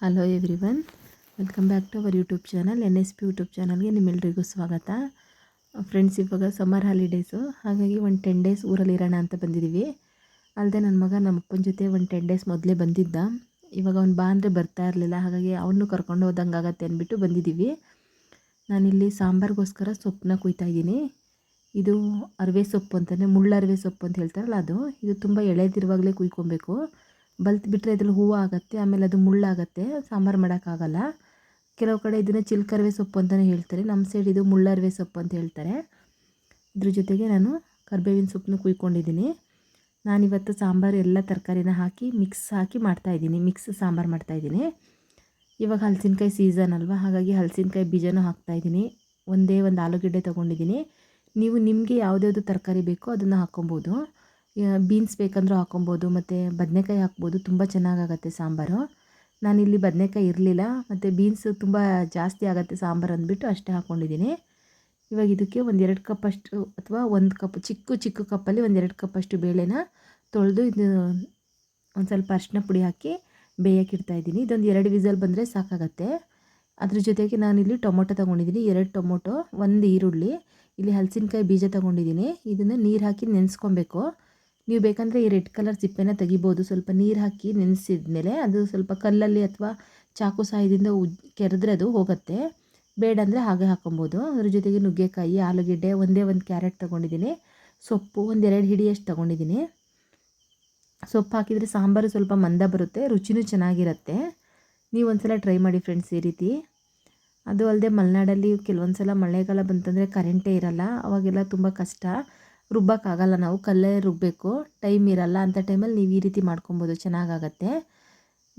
Hello everyone welcome back to our YouTube channel N S P YouTube ಚಾನಲ್ಗೆ ನಿಮ್ಮೆಲ್ಲರಿಗೂ ಸ್ವಾಗತ. Friends ಇವಾಗ summer holidays ಹಾಗಾಗಿ ಒಂದು ಟೆನ್ ಡೇಸ್ ಊರಲ್ಲಿ ಇರೋಣ ಅಂತ ಬಂದಿದ್ದೀವಿ ಅಲ್ಲದೆ ನನ್ನ ಮಗ ನಮ್ಮ ಅಪ್ಪನ ಜೊತೆ ಒಂದು ಟೆನ್ ಡೇಸ್ ಮೊದಲೇ ಬಂದಿದ್ದ. ಇವಾಗ ಅವ್ನು ಬಾ ಅಂದರೆ ಬರ್ತಾ ಇರಲಿಲ್ಲ. ಹಾಗಾಗಿ ಅವನು ಕರ್ಕೊಂಡು ಹೋದಂಗೆ ಆಗತ್ತೆ ಅಂದ್ಬಿಟ್ಟು ಬಂದಿದ್ದೀವಿ ನಾನಿಲ್ಲಿ ಸಾಂಬಾರಿಗೋಸ್ಕರ ಸೊಪ್ಪನ್ನ ಕುಯ್ತಾ ಇದ್ದೀನಿ. ಇದು ಅರಿವೆ ಸೊಪ್ಪು ಅಂತಲೇ ಮುಳ್ಳರವೆ ಸೊಪ್ಪು ಅಂತ ಹೇಳ್ತಾರಲ್ಲ ಅದು. ಇದು ತುಂಬ ಎಳೆದಿರುವಾಗಲೇ ಕುಯ್ಕೊಬೇಕು. ಬಲ್ತ್ ಬಿಟ್ಟರೆ ಇದ್ರಲ್ಲಿ ಹೂವು ಆಗುತ್ತೆ, ಆಮೇಲೆ ಅದು ಮುಳ್ಳಾಗತ್ತೆ, ಸಾಂಬಾರು ಮಾಡೋಕ್ಕಾಗಲ್ಲ. ಕೆಲವು ಕಡೆ ಇದನ್ನು ಚಿಲ್ಕರ್ವೆ ಸೊಪ್ಪು ಅಂತಲೇ ಹೇಳ್ತಾರೆ. ನಮ್ಮ ಸೈಡ್ ಇದು ಮುಳ್ಳರ್ವೆ ಸೊಪ್ಪು ಅಂತ ಹೇಳ್ತಾರೆ. ಇದ್ರ ಜೊತೆಗೆ ನಾನು ಕರ್ಬೇವಿನ ಸೊಪ್ಪನ್ನು ಕುಯ್ಕೊಂಡಿದ್ದೀನಿ. ನಾನಿವತ್ತು ಸಾಂಬಾರು ಎಲ್ಲ ತರಕಾರಿನ ಹಾಕಿ ಮಿಕ್ಸ್ ಹಾಕಿ ಮಾಡ್ತಾಯಿದ್ದೀನಿ ಮಿಕ್ಸ್ ಸಾಂಬಾರು ಮಾಡ್ತಾಯಿದ್ದೀನಿ ಇವಾಗ ಹಲಸಿನಕಾಯಿ ಸೀಸನ್ ಅಲ್ವಾ? ಹಾಗಾಗಿ ಹಲಸಿನಕಾಯಿ ಬೀಜನೂ ಹಾಕ್ತಾಯಿದ್ದೀನಿ ಒಂದೇ ಒಂದು ಆಲೂಗಡ್ಡೆ ತೊಗೊಂಡಿದ್ದೀನಿ. ನೀವು ನಿಮಗೆ ಯಾವುದ್ಯಾವುದು ತರಕಾರಿ ಬೇಕೋ ಅದನ್ನು ಹಾಕ್ಕೊಬೋದು. ಬೀನ್ಸ್ ಬೇಕಂದ್ರೂ ಹಾಕ್ಕೊಬೋದು ಮತ್ತು ಬದನೆಕಾಯಿ ಹಾಕ್ಬೋದು, ತುಂಬ ಚೆನ್ನಾಗಾಗತ್ತೆ ಸಾಂಬಾರು. ನಾನಿಲ್ಲಿ ಬದನೆಕಾಯಿ ಇರಲಿಲ್ಲ, ಮತ್ತು ಬೀನ್ಸ್ ತುಂಬ ಜಾಸ್ತಿ ಆಗುತ್ತೆ ಸಾಂಬಾರು ಅಂದ್ಬಿಟ್ಟು ಅಷ್ಟೇ ಹಾಕ್ಕೊಂಡಿದ್ದೀನಿ ಇವಾಗ ಇದಕ್ಕೆ ಒಂದೆರಡು ಕಪ್ಪಷ್ಟು ಅಥವಾ ಒಂದು ಕಪ್, ಚಿಕ್ಕ ಚಿಕ್ಕ ಕಪ್ಪಲ್ಲಿ ಒಂದು ಎರಡು ಕಪ್ಪಷ್ಟು ಬೇಳೆನ ತೊಳೆದು ಇದು ಒಂದು ಸ್ವಲ್ಪ ಅರಿಶಿನ ಪುಡಿ ಹಾಕಿ ಬೇಯಕ್ಕೆ ಇಡ್ತಾಯಿದ್ದೀನಿ ಇದೊಂದು ಎರಡು ವಿಸಲ್ ಬಂದರೆ ಸಾಕಾಗತ್ತೆ. ಅದ್ರ ಜೊತೆಗೆ ನಾನಿಲ್ಲಿ ಟೊಮೊಟೊ ತೊಗೊಂಡಿದ್ದೀನಿ, ಎರಡು ಟೊಮೊಟೊ, ಒಂದು ಈರುಳ್ಳಿ, ಇಲ್ಲಿ ಹಲಸಿನಕಾಯಿ ಬೀಜ ತೊಗೊಂಡಿದ್ದೀನಿ. ಇದನ್ನು ನೀರು ಹಾಕಿ ನೆನೆಸ್ಕೊಬೇಕು. ನೀವು ಬೇಕಂದರೆ ಈ ರೆಡ್ ಕಲರ್ ಸಿಪ್ಪೆನ ತೆಗಿಬೋದು. ಸ್ವಲ್ಪ ನೀರು ಹಾಕಿ ನೆನೆಸಿದ ಮೇಲೆ ಅದು ಸ್ವಲ್ಪ ಕಲ್ಲಲ್ಲಿ ಅಥವಾ ಚಾಕು ಸಹಾಯದಿಂದ ಉಜ್ ಕೆರೆದ್ರೆ ಅದು ಹೋಗುತ್ತೆ. ಬೇಡ ಅಂದರೆ ಹಾಗೆ ಹಾಕೊಬೋದು. ಅದ್ರ ಜೊತೆಗೆ ನುಗ್ಗೆಕಾಯಿ, ಆಲೂಗೆಡ್ಡೆ ಒಂದೇ ಒಂದು ಕ್ಯಾರೆಟ್ ತೊಗೊಂಡಿದ್ದೀನಿ. ಸೊಪ್ಪು ಒಂದೆರಡು ಹಿಡಿಯಷ್ಟು ತೊಗೊಂಡಿದ್ದೀನಿ. ಸೊಪ್ಪು ಹಾಕಿದರೆ ಸಾಂಬಾರು ಸ್ವಲ್ಪ ಮಂದ ಬರುತ್ತೆ, ರುಚಿನೂ ಚೆನ್ನಾಗಿರುತ್ತೆ. ನೀವು ಒಂದು ಸಲ ಟ್ರೈ ಮಾಡಿ ಫ್ರೆಂಡ್ಸ್ ಈ ರೀತಿ. ಅದು ಅಲ್ಲದೆ ಮಲೆನಾಡಲ್ಲಿ ಕೆಲವೊಂದು ಸಲ ಮಳೆಗಾಲ ಬಂತಂದರೆ ಕರೆಂಟೇ ಇರಲ್ಲ, ಅವಾಗೆಲ್ಲ ತುಂಬ ಕಷ್ಟ. ರುಬ್ಬೋಕ್ಕಾಗಲ್ಲ ನಾವು, ಕಲ್ಲೇ ರುಬ್ಬಬೇಕು ಟೈಮ್ ಇರಲ್ಲ ಅಂಥ ಟೈಮಲ್ಲಿ ನೀವು ಈ ರೀತಿ ಮಾಡ್ಕೊಬೋದು, ಚೆನ್ನಾಗಾಗತ್ತೆ.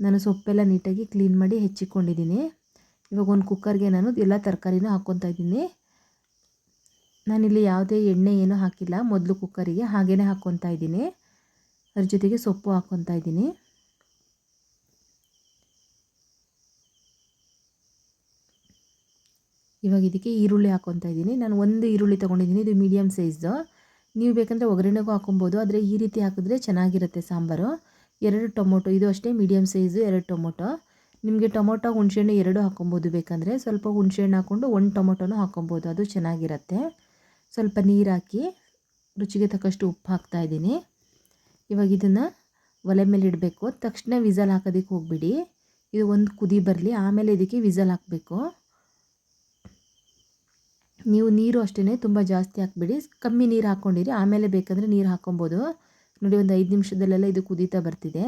ನಾನು ಸೊಪ್ಪೆಲ್ಲ ನೀಟಾಗಿ ಕ್ಲೀನ್ ಮಾಡಿ ಹೆಚ್ಚಿಕೊಂಡಿದ್ದೀನಿ. ಇವಾಗ ಒಂದು ಕುಕ್ಕರ್ಗೆ ನಾನು ಎಲ್ಲ ತರಕಾರಿನೂ ಹಾಕ್ಕೊತಾ ಇದ್ದೀನಿ. ನಾನಿಲ್ಲಿ ಯಾವುದೇ ಎಣ್ಣೆ ಏನೂ ಹಾಕಿಲ್ಲ, ಮೊದಲು ಕುಕ್ಕರಿಗೆ ಹಾಗೇ ಹಾಕ್ಕೊತಾ ಇದ್ದೀನಿ. ಅದ್ರ ಜೊತೆಗೆ ಸೊಪ್ಪು ಹಾಕ್ಕೊತಾ ಇದ್ದೀನಿ. ಇವಾಗ ಇದಕ್ಕೆ ಈರುಳ್ಳಿ ಹಾಕ್ಕೊತಾ ಇದ್ದೀನಿ. ನಾನು ಒಂದು ಈರುಳ್ಳಿ ತೊಗೊಂಡಿದ್ದೀನಿ, ಇದು ಮೀಡಿಯಮ್ ಸೈಜ್ದು ನೀವು ಬೇಕಂದರೆ ಒಗ್ಗರಣೆಗೂ ಹಾಕೊಬೋದು, ಆದರೆ ಈ ರೀತಿ ಹಾಕಿದ್ರೆ ಚೆನ್ನಾಗಿರುತ್ತೆ ಸಾಂಬಾರು. ಎರಡು ಟೊಮೊಟೊ, ಇದು ಅಷ್ಟೇ ಮೀಡಿಯಮ್ ಸೈಜು ಎರಡು ಟೊಮೊಟೊ. ನಿಮಗೆ ಟೊಮೊಟೊ, ಹುಣಸೆಹಣ್ಣು ಎರಡು ಹಾಕೊಬೋದು ಬೇಕಂದರೆ. ಸ್ವಲ್ಪ ಹುಣಸೆಹಣ್ಣು ಹಾಕ್ಕೊಂಡು ಒಂದು ಟೊಮೊಟೊನೂ ಹಾಕೊಬೋದು, ಅದು ಚೆನ್ನಾಗಿರುತ್ತೆ. ಸ್ವಲ್ಪ ನೀರು ಹಾಕಿ ರುಚಿಗೆ ತಕ್ಕಷ್ಟು ಉಪ್ಪು ಹಾಕ್ತಾಯಿದ್ದೀನಿ ಇವಾಗ ಇದನ್ನು ಒಲೆ ಮೇಲೆ ಇಡಬೇಕು. ತಕ್ಷಣ ವಿಸಲ್ ಹಾಕೋದಕ್ಕೆ ಹೋಗ್ಬಿಡಿ. ಇದು ಒಂದು ಕುದಿ ಬರಲಿ, ಆಮೇಲೆ ಇದಕ್ಕೆ ವಿಸಲ್ ಹಾಕಬೇಕು. ನೀವು ನೀರು ಅಷ್ಟೇ ತುಂಬ ಜಾಸ್ತಿ ಹಾಕ್ಬಿಡಿ. ಕಮ್ಮಿ ನೀರು ಹಾಕ್ಕೊಂಡಿರಿ ಆಮೇಲೆ ಬೇಕಂದರೆ ನೀರು ಹಾಕ್ಕೊಬೋದು ನೋಡಿ, ಒಂದು ಐದು ನಿಮಿಷದಲ್ಲೆಲ್ಲ ಇದು ಕುದೀತಾ ಬರ್ತಿದೆ.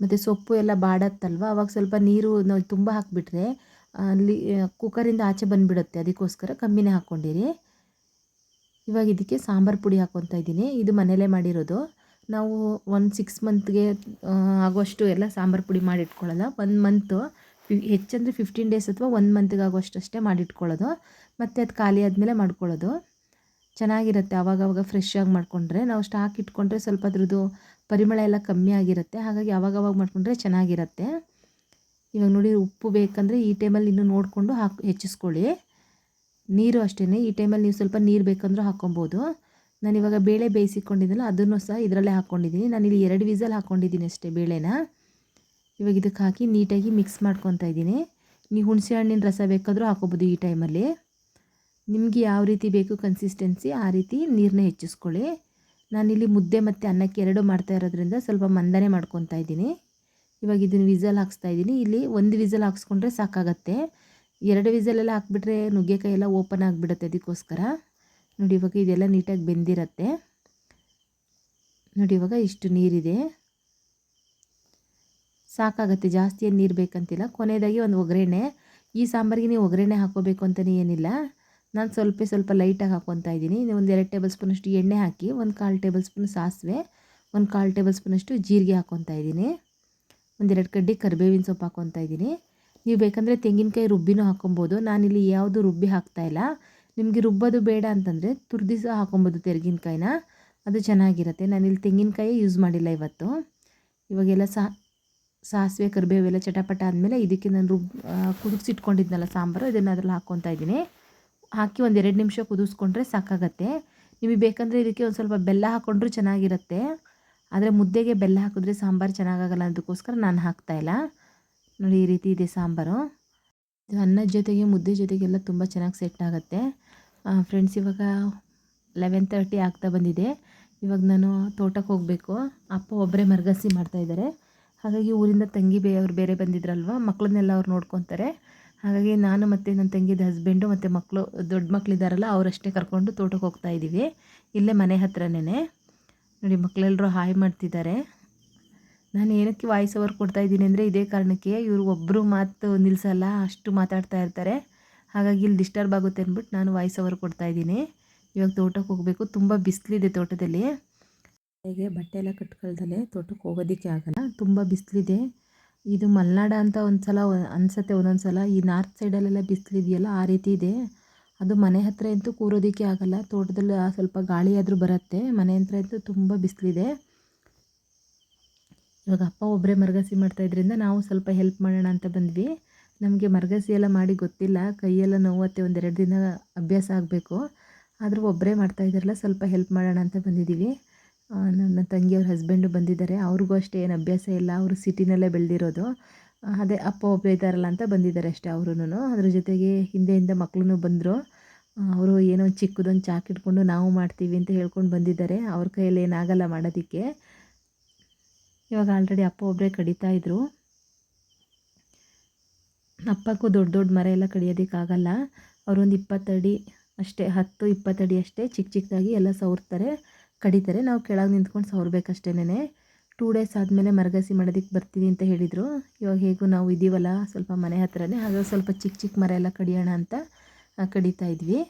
ಮತ್ತು ಸೊಪ್ಪು ಎಲ್ಲ ಬಾಡತ್ತಲ್ವ? ಅವಾಗ ಸ್ವಲ್ಪ ನೀರು ನಾವು ತುಂಬ ಹಾಕ್ಬಿಟ್ರೆ ಅಲ್ಲಿ ಕುಕ್ಕರಿಂದ ಆಚೆ ಬಂದುಬಿಡುತ್ತೆ. ಅದಕ್ಕೋಸ್ಕರ ಕಮ್ಮಿನೇ ಹಾಕ್ಕೊಂಡಿರಿ ಇವಾಗ ಇದಕ್ಕೆ ಸಾಂಬಾರು ಪುಡಿ ಹಾಕ್ಕೊತಾ ಇದ್ದೀನಿ. ಇದು ಮನೇಲೇ ಮಾಡಿರೋದು. ನಾವು ಒಂದು ಸಿಕ್ಸ್ ಮಂತ್ಗೆ ಆಗೋಷ್ಟು ಎಲ್ಲ ಸಾಂಬಾರು ಪುಡಿ ಮಾಡಿ ಇಟ್ಕೊಳ್ಳೋಲ್ಲ ಒಂದು ಮಂತು ಹೆಚ್ಚಂದರೆ ಫಿಫ್ಟೀನ್ ಡೇಸ್ ಅಥವಾ ಒಂದು ಮಂತ್ಗೆ ಮಾಡಿಟ್ಕೊಳ್ಳೋದು. ಮತ್ತು ಅದು ಖಾಲಿ ಆದಮೇಲೆ ಮಾಡ್ಕೊಳ್ಳೋದು. ಚೆನ್ನಾಗಿರುತ್ತೆ. ಆವಾಗವಾಗ ಫ್ರೆಶ್ ಆಗಿ ಮಾಡಿಕೊಂಡ್ರೆ. ನಾವು ಸ್ಟಾಕ್ ಇಟ್ಕೊಂಡ್ರೆ ಸ್ವಲ್ಪ ಅದ್ರದ್ದು ಪರಿಮಳ ಎಲ್ಲ ಕಮ್ಮಿ ಆಗಿರುತ್ತೆ. ಹಾಗಾಗಿ ಆವಾಗವಾಗ ಮಾಡಿಕೊಂಡ್ರೆ ಚೆನ್ನಾಗಿರುತ್ತೆ. ಇವಾಗ ನೋಡಿ ಉಪ್ಪು ಬೇಕಂದರೆ ಈ ಟೈಮಲ್ಲಿ ಇನ್ನೂ ನೋಡಿಕೊಂಡು ಹಾಕಿ, ಹೆಚ್ಚಿಸ್ಕೊಳ್ಳಿ. ನೀರು ಅಷ್ಟೇ ಈ ಟೈಮಲ್ಲಿ ನೀವು ಸ್ವಲ್ಪ ನೀರು ಬೇಕಂದ್ರೂ ಹಾಕ್ಕೊಬೋದು. ನಾನಿವಾಗ ಬೇಳೆ ಬೇಯಿಸಿಕೊಂಡಿದ್ದಲ್ಲ ಅದನ್ನು ಸಹ ಇದರಲ್ಲೇ ಹಾಕ್ಕೊಂಡಿದ್ದೀನಿ. ನಾನಿಲ್ಲಿ ಎರಡು ವಿಸಲ್ ಹಾಕ್ಕೊಂಡಿದ್ದೀನಿ ಅಷ್ಟೇ ಬೇಳೆನ. ಇವಾಗ ಇದಕ್ಕೆ ಹಾಕಿ ನೀಟಾಗಿ ಮಿಕ್ಸ್ ಮಾಡ್ಕೊತಾ ಇದ್ದೀನಿ. ನೀವು ಹುಣಸೆ ಹಣ್ಣಿನ ರಸ ಬೇಕಾದರೂ ಹಾಕೋಬೋದು ಈ ಟೈಮಲ್ಲಿ. ನಿಮಗೆ ಯಾವ ರೀತಿ ಬೇಕು ಕನ್ಸಿಸ್ಟೆನ್ಸಿ ಆ ರೀತಿ ನೀರನ್ನ ಹೆಚ್ಚಿಸ್ಕೊಳ್ಳಿ. ನಾನಿಲ್ಲಿ ಮುದ್ದೆ ಮತ್ತು ಅನ್ನಕ್ಕೆ ಎರಡು ಮಾಡ್ತಾ ಇರೋದ್ರಿಂದ ಸ್ವಲ್ಪ ಮಂದನೆ ಮಾಡ್ಕೊತಾ ಇದ್ದೀನಿ. ಇವಾಗ ಇದನ್ನು ವಿಸಲ್ ಹಾಕ್ಸ್ತಾ ಇದ್ದೀನಿ. ಇಲ್ಲಿ ಒಂದು ವಿಸಲ್ ಹಾಕ್ಸ್ಕೊಂಡ್ರೆ ಸಾಕಾಗತ್ತೆ. ಎರಡು ವಿಸಲೆಲ್ಲ ಹಾಕ್ಬಿಟ್ರೆ ನುಗ್ಗೆಕಾಯಿ ಎಲ್ಲ ಓಪನ್ ಆಗಿಬಿಡುತ್ತೆ ಅದಕ್ಕೋಸ್ಕರ. ನೋಡಿ ಇವಾಗ ಇದೆಲ್ಲ ನೀಟಾಗಿ ಬೆಂದಿರತ್ತೆ. ನೋಡಿ ಇವಾಗ ಇಷ್ಟು ನೀರಿದೆ. ಸಾಕಾಗತ್ತೆ, ಜಾಸ್ತಿ ಏನು ನೀರು ಬೇಕಂತಿಲ್ಲ ಕೊನೆಯದಾಗಿ ಒಂದು ಒಗ್ಗರಣೆ. ಈ ಸಾಂಬಾರಿಗೆ ನೀವು ಒಗ್ಗರಣೆ ಹಾಕೋಬೇಕು ಅಂತಲೇ ಏನಿಲ್ಲ. ನಾನು ಸ್ವಲ್ಪ ಸ್ವಲ್ಪ ಲೈಟಾಗಿ ಹಾಕ್ಕೊತಾ ಇದ್ದೀನಿ. ಒಂದು ಎರಡು ಟೇಬಲ್ ಸ್ಪೂನಷ್ಟು ಎಣ್ಣೆ ಹಾಕಿ, ಒಂದು ಕಾಲು ಟೇಬಲ್ ಸ್ಪೂನ್ ಸಾಸಿವೆ, ಒಂದು ಕಾಲು ಟೇಬಲ್ ಸ್ಪೂನಷ್ಟು ಜೀರಿಗೆ ಹಾಕ್ಕೊತಾ ಇದ್ದೀನಿ. ಒಂದೆರಡು ಕಡ್ಡಿ ಕರಿಬೇವಿನ ಸೊಪ್ಪು ಹಾಕ್ಕೊತಾ ಇದ್ದೀನಿ. ನೀವು ಬೇಕಂದರೆ ತೆಂಗಿನಕಾಯಿ ರುಬ್ಬಿನೂ ಹಾಕೊಬೋದು. ನಾನಿಲ್ಲಿ ಯಾವುದು ರುಬ್ಬಿ ಹಾಕ್ತಾಯಿಲ್ಲ ನಿಮಗೆ ರುಬ್ಬೋದು ಬೇಡ ಅಂತಂದರೆ ತುರ್ದಿ ಸಹ ಹಾಕೊಬೋದು ತೆಂಗಿನಕಾಯಿನ ಅದು ಚೆನ್ನಾಗಿರುತ್ತೆ. ನಾನಿಲ್ಲಿ ತೆಂಗಿನಕಾಯಿ ಯೂಸ್ ಮಾಡಿಲ್ಲ ಇವತ್ತು. ಇವಾಗೆಲ್ಲ ಸಹ ಸಾಸಿವೆ, ಕರಿಬೇವೆಲ್ಲ ಚಟಪಟ ಆದಮೇಲೆ ಇದಕ್ಕೆ ನಾನು ರುಬ್ ಕುದಿಸಿಟ್ಕೊಂಡಿದ್ನಲ್ಲ ಸಾಂಬಾರು, ಇದನ್ನು ಅದ್ರಲ್ಲಿ ಹಾಕ್ಕೊತಾ ಇದ್ದೀನಿ. ಹಾಕಿ ಒಂದು ಎರಡು ನಿಮಿಷ ಕುದಿಸ್ಕೊಂಡ್ರೆ ಸಾಕಾಗತ್ತೆ. ನಿಮಗೆ ಬೇಕಂದರೆ ಇದಕ್ಕೆ ಒಂದು ಸ್ವಲ್ಪ ಬೆಲ್ಲ ಹಾಕ್ಕೊಂಡ್ರೂ ಚೆನ್ನಾಗಿರುತ್ತೆ. ಆದರೆ ಮುದ್ದೆಗೆ ಬೆಲ್ಲ ಹಾಕಿದ್ರೆ ಸಾಂಬಾರು ಚೆನ್ನಾಗಾಗಲ್ಲ ಅದಕ್ಕೋಸ್ಕರ ನಾನು ಹಾಕ್ತಾಯಿಲ್ಲ ನೋಡಿ ಈ ರೀತಿ ಇದೆ ಸಾಂಬಾರು. ಇದು ಅನ್ನದ ಜೊತೆಗೆ ಮುದ್ದೆ ಜೊತೆಗೆಲ್ಲ ತುಂಬ ಚೆನ್ನಾಗಿ ಸೆಟ್ ಆಗುತ್ತೆ. ಫ್ರೆಂಡ್ಸ್ ಇವಾಗ ಲೆವೆನ್ ತರ್ಟಿ ಆಗ್ತಾ ಬಂದಿದೆ. ಇವಾಗ ನಾನು ತೋಟಕ್ಕೆ ಹೋಗಬೇಕು. ಅಪ್ಪ ಒಬ್ಬರೇ ಮರಗಸಿ ಮಾಡ್ತಾಯಿದ್ದಾರೆ ಹಾಗಾಗಿ ಊರಿಂದ ತಂಗಿ ಬೇ ಅವ್ರು ಬೇರೆ ಬಂದಿದ್ರಲ್ವ ಮಕ್ಕಳನ್ನೆಲ್ಲ ಅವ್ರು ನೋಡ್ಕೊತಾರೆ. ಹಾಗಾಗಿ ನಾನು ಮತ್ತು ನನ್ನ ತಂಗಿದ ಹಸ್ಬೆಂಡು ಮತ್ತು ಮಕ್ಕಳು ದೊಡ್ಡ ಮಕ್ಕಳಿದ್ದಾರಲ್ಲ ಅವರಷ್ಟೇ ಕರ್ಕೊಂಡು ತೋಟಕ್ಕೆ ಹೋಗ್ತಾ ಇದ್ದೀವಿ ಇಲ್ಲೇ ಮನೆ ಹತ್ರನೇ ನೋಡಿ ಮಕ್ಕಳೆಲ್ಲರೂ ಹಾಯ್ ಮಾಡ್ತಿದ್ದಾರೆ. ನಾನು ಏನಕ್ಕೆ ವಾಯ್ಸ್ ಓವರ್ ಕೊಡ್ತಾ ಇದ್ದೀನಿ ಅಂದರೆ ಇದೇ ಕಾರಣಕ್ಕೆ ಇವರು ಒಬ್ಬರು ಮಾತು ನಿಲ್ಲಿಸಲ್ಲ ಅಷ್ಟು ಮಾತಾಡ್ತಾ ಇರ್ತಾರೆ. ಹಾಗಾಗಿ ಇಲ್ಲಿ ಡಿಸ್ಟರ್ಬ್ ಆಗುತ್ತೆ ಅಂದ್ಬಿಟ್ಟು ನಾನು ವಾಯ್ಸ್ ಓವರ್ ಕೊಡ್ತಾ ಇದ್ದೀನಿ. ಇವಾಗ ತೋಟಕ್ಕೆ ಹೋಗಬೇಕು. ತುಂಬ ಬಿಸಿಲಿದೆ ತೋಟದಲ್ಲಿ. ಹೇಗೆ ಬಟ್ಟೆ ಎಲ್ಲ ಕಟ್ಕೊಳ್ದಲೆ ತೋಟಕ್ಕೆ ಹೋಗೋದಕ್ಕೆ ಆಗಲ್ಲ. ತುಂಬ ಬಿಸಿಲಿದೆ. ಇದು ಮಲೆನಾಡ ಅಂತ ಒಂದು ಸಲ ಅನಿಸುತ್ತೆ ಒಂದೊಂದು ಸಲ ಈ ನಾರ್ತ್ ಸೈಡಲ್ಲೆಲ್ಲ ಬಿಸಿಲಿದೆಯಲ್ಲ, ಆ ರೀತಿ ಇದೆ. ಅದು ಮನೆ ಹತ್ತಿರ ಅಂತೂ ಕೂರೋದಕ್ಕೆ ಆಗಲ್ಲ. ತೋಟದಲ್ಲಿ ಸ್ವಲ್ಪ ಗಾಳಿ ಆದರೂ ಬರುತ್ತೆ. ಮನೆ ಹತ್ರ ಅಂತೂ ತುಂಬ ಬಿಸಿಲಿದೆ. ಇವಾಗ ಅಪ್ಪ ಒಬ್ಬರೇ ಮರಗಸಿ ಮಾಡ್ತಾಯಿದ್ರಿಂದ ನಾವು ಸ್ವಲ್ಪ ಹೆಲ್ಪ್ ಮಾಡೋಣ ಅಂತ ಬಂದ್ವಿ. ನಮಗೆ ಮರಗಸಿ ಎಲ್ಲ ಮಾಡಿ ಗೊತ್ತಿಲ್ಲ. ಕೈಯೆಲ್ಲ ನೋವತ್ತೆ, ಒಂದೆರಡು ದಿನ ಅಭ್ಯಾಸ ಆಗಬೇಕು. ಆದರೂ ಒಬ್ಬರೇ ಮಾಡ್ತಾಯಿದ್ದಾರಲ್ಲ ಸ್ವಲ್ಪ ಹೆಲ್ಪ್ ಮಾಡೋಣ ಅಂತ ಬಂದಿದ್ದೀವಿ. ನನ್ನ ತಂಗಿಯವ್ರ ಹಸ್ಬೆಂಡು ಬಂದಿದ್ದಾರೆ. ಅವ್ರಿಗೂ ಅಷ್ಟೇ ಏನು ಅಭ್ಯಾಸ ಇಲ್ಲ. ಅವರು ಸಿಟಿನಲ್ಲೇ ಬೆಳೆದಿರೋದು. ಅದೇ ಅಪ್ಪ ಒಬ್ಬರು ಇದ್ದಾರಲ್ಲ ಅಂತ ಬಂದಿದ್ದಾರೆ ಅಷ್ಟೇ ಅವ್ರೂ ಅದ್ರ ಜೊತೆಗೆ ಹಿಂದೆಯಿಂದ ಮಕ್ಕಳು ಬಂದರು. ಅವರು ಏನೋ ಚಿಕ್ಕದೊಂದು ಚಾಕ್ ಇಟ್ಕೊಂಡು ನಾವು ಮಾಡ್ತೀವಿ ಅಂತ ಹೇಳ್ಕೊಂಡು ಬಂದಿದ್ದಾರೆ. ಅವ್ರ ಕೈಯಲ್ಲಿ ಏನಾಗಲ್ಲ ಮಾಡೋದಕ್ಕೆ. ಇವಾಗ ಆಲ್ರೆಡಿ ಅಪ್ಪ ಒಬ್ಬರೇ ಕಡಿತಾ ಇದ್ರು. ಅಪ್ಪಕ್ಕೂ ದೊಡ್ಡ ದೊಡ್ಡ ಮರ ಎಲ್ಲ ಕಡಿಯೋದಕ್ಕಾಗಲ್ಲ. ಅವರೊಂದು ಇಪ್ಪತ್ತಡಿ ಅಷ್ಟೇ, ಹತ್ತು ಇಪ್ಪತ್ತಡಿ ಅಷ್ಟೇ ಚಿಕ್ಕ ಚಿಕ್ಕದಾಗಿ ಎಲ್ಲ ಸವರ್ತಾರೆ. ಕಡಿತಾರೆ, ನಾವು ಕೆಳಗೆ ನಿಂತ್ಕೊಂಡು ಸವರ್ಬೇಕಷ್ಟೇನೆ ಟೂ ಡೇಸ್ ಆದಮೇಲೆ ಮರಗಸಿ ಮಾಡೋದಕ್ಕೆ ಬರ್ತೀವಿ ಅಂತ ಹೇಳಿದರು. ಇವಾಗ ಹೇಗೂ ನಾವು ಇದ್ದೀವಲ್ಲ ಸ್ವಲ್ಪ ಮನೆ ಹತ್ರನೇ, ಹಾಗಾಗಿ ಸ್ವಲ್ಪ ಚಿಕ್ಕ ಚಿಕ್ಕ ಮರ ಎಲ್ಲ ಕಡಿಯೋಣ ಅಂತ ಕಡಿತಾ ಇದ್ವಿ.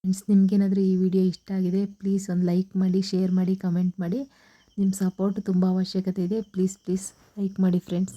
ಫ್ರೆಂಡ್ಸ್ ನಿಮಗೇನಾದರೂ ಈ ವಿಡಿಯೋ ಇಷ್ಟ ಆಗಿದೆ ಪ್ಲೀಸ್ ಒಂದು ಲೈಕ್ ಮಾಡಿ ಶೇರ್ ಮಾಡಿ ಕಮೆಂಟ್ ಮಾಡಿ. ನಿಮ್ಮ ಸಪೋರ್ಟ್ ತುಂಬ ಅವಶ್ಯಕತೆ ಇದೆ. ಪ್ಲೀಸ್ ಪ್ಲೀಸ್ ಲೈಕ್ ಮಾಡಿ ಫ್ರೆಂಡ್ಸ್